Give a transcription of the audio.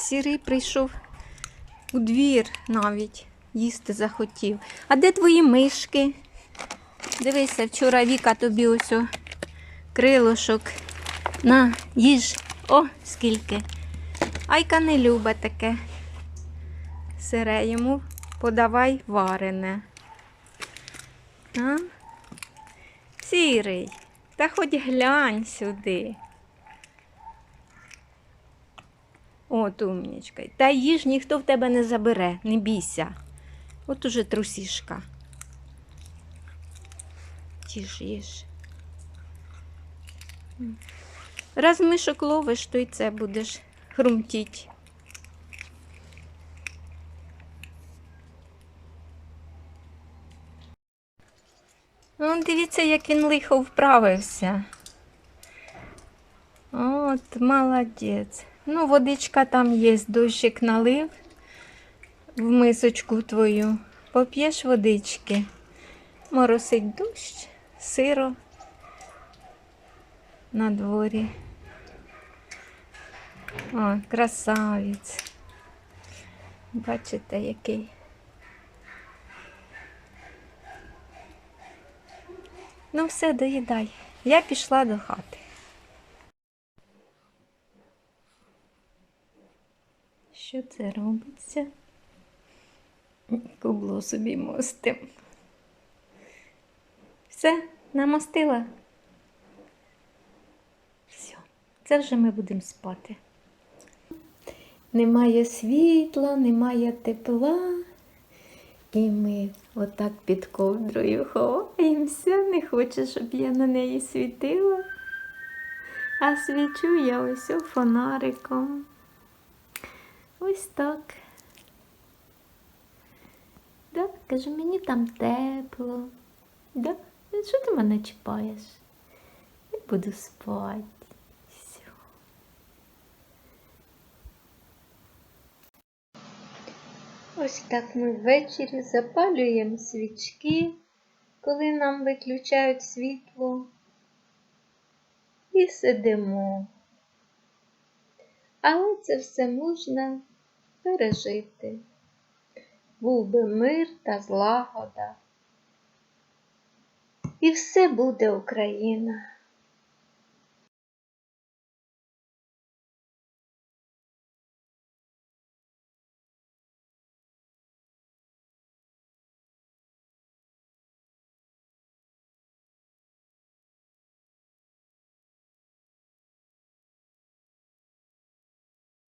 Сірий прийшов у двір навіть їсти захотів. А де твої мишки? Дивися, вчора Віка тобі ось крилошок. На, їж. О, скільки. Айка не любить таке. Сире йому подавай варене. А? Сірий, та хоч глянь сюди. От умнічка. Та їж ніхто в тебе не забере, не бійся. От уже трусішка. Їж, їж. Раз мишок ловиш, то й це будеш хрумтіть. Ну, дивіться, як він лихо вправився. От, молодець. Ну, водичка там є, дощик налив в мисочку твою. Поп'єш водички. Моросить дощ, сиро на дворі. О, красавець. Бачите, який. Ну, все, доїдай. Я пішла до хати. Що це робиться? Кубло собі мостим. Все, намостила. Все, це вже ми будемо спати. Немає світла, немає тепла. І ми отак під ковдрою ховаємося. Не хоче, щоб я на неї світила. А свічу я ось фонариком. Ось так. Да, кажу, мені там тепло. Да? Що ти мене чіпаєш? Я буду спати. Все. Ось так ми ввечері запалюємо свічки, коли нам виключають світло. І сидимо. Але це все можна пережити. Був би мир та злагода. І все буде Україна.